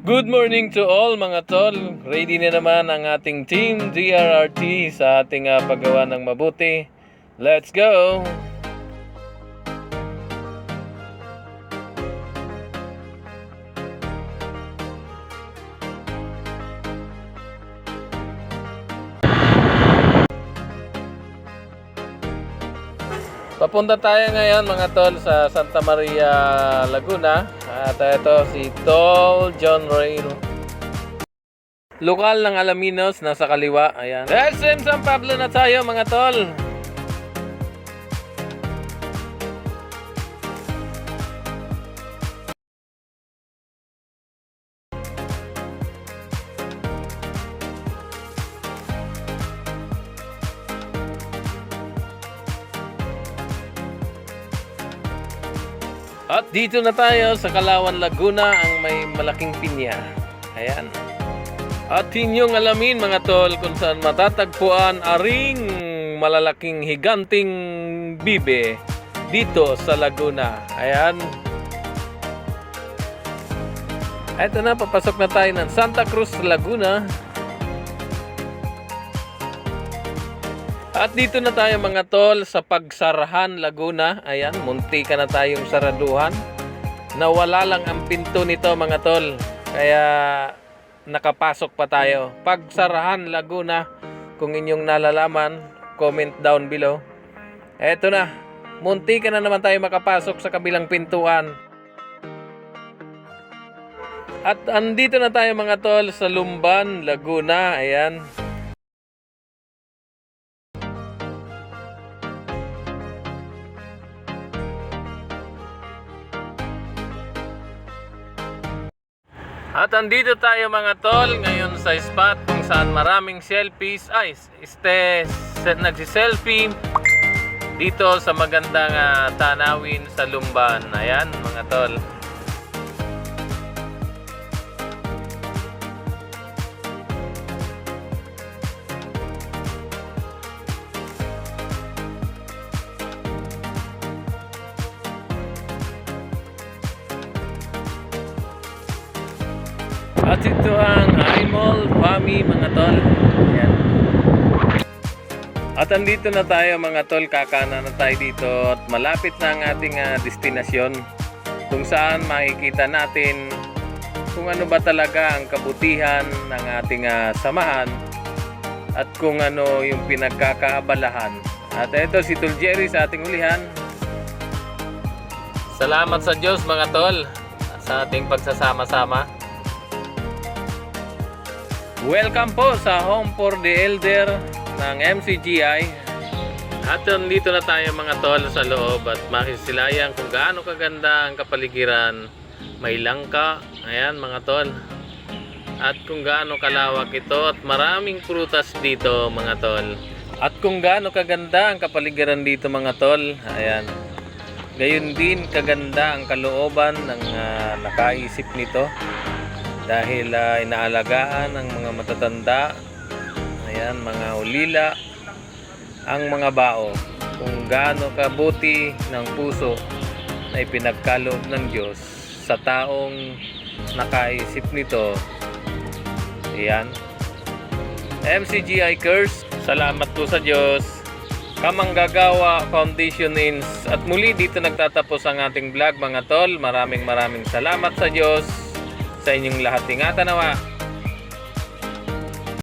Good morning to all mga tol. Ready na naman ang ating team DRRT sa ating ah, paggawa ng mabuti. Let's go! Papunta tayo ngayon mga tol sa Santa Maria, Laguna. At ito si Tol John Rail. Lokal ng Alaminos, nasa kaliwa. Ayan. SM San Pablo na tayo mga tol. At dito na tayo sa Kalawan, Laguna, ang may malaking pinya. Ayan. At inyong alamin mga tol kung saan matatagpuan aring malalaking higanting bibe dito sa Laguna. Ayan. Ito na, papasok na tayo ng Santa Cruz, Laguna. At dito na tayo mga tol sa Pagsarahan, Laguna. Ayan, munti ka na tayong saraduhan. Nawala lang ang pinto nito mga tol. Kaya nakapasok pa tayo. Pagsarahan, Laguna. Kung inyong nalalaman, comment down below. Eto na, munti ka na naman tayo makapasok sa kabilang pintuan. At andito na tayo mga tol sa Lumban, Laguna. Ayan. At andito tayo mga tol ngayon sa spot kung saan maraming selfies ay este se, nagsi-selfie dito sa magandang ah, tanawin sa Lumban. Ayan mga tol. At ito ang Imol Fami mga tol. Ayan. At andito na tayo mga tol, kakana na tayo dito at malapit na ang ating ah, destinasyon kung saan makikita natin kung ano ba talaga ang kabutihan ng ating ah, samahan at kung ano yung pinagkakaabalahan. At ito si Tol Jerry sa ating ulihan. Salamat sa Diyos mga tol sa ating pagsasama-sama. Welcome po sa Home for the Elder ng MCGI. At dito na tayo mga tol sa loob at makisilayan kung gaano kaganda ang kapaligiran. May langka, ayan mga tol. At kung gaano kalawak ito at maraming prutas dito mga tol. At kung gaano kaganda ang kapaligiran dito mga tol, ayan. Gayon din kaganda ang kalooban ng ah, nakaisip nito dahil ah, inaalagaan ng mga matatanda ayan mga ulila ang mga bao kung gaano kabuti ng puso na ipinagkaloob ng Diyos sa taong nakaisip nito. Ayan. MCGI Curse salamat po sa Diyos. Kamanggagawa Foundation Ins at muli dito nagtatapos ang ating vlog mga tol. Maraming maraming salamat sa Diyos sa inyong lahat. Ingatan nawa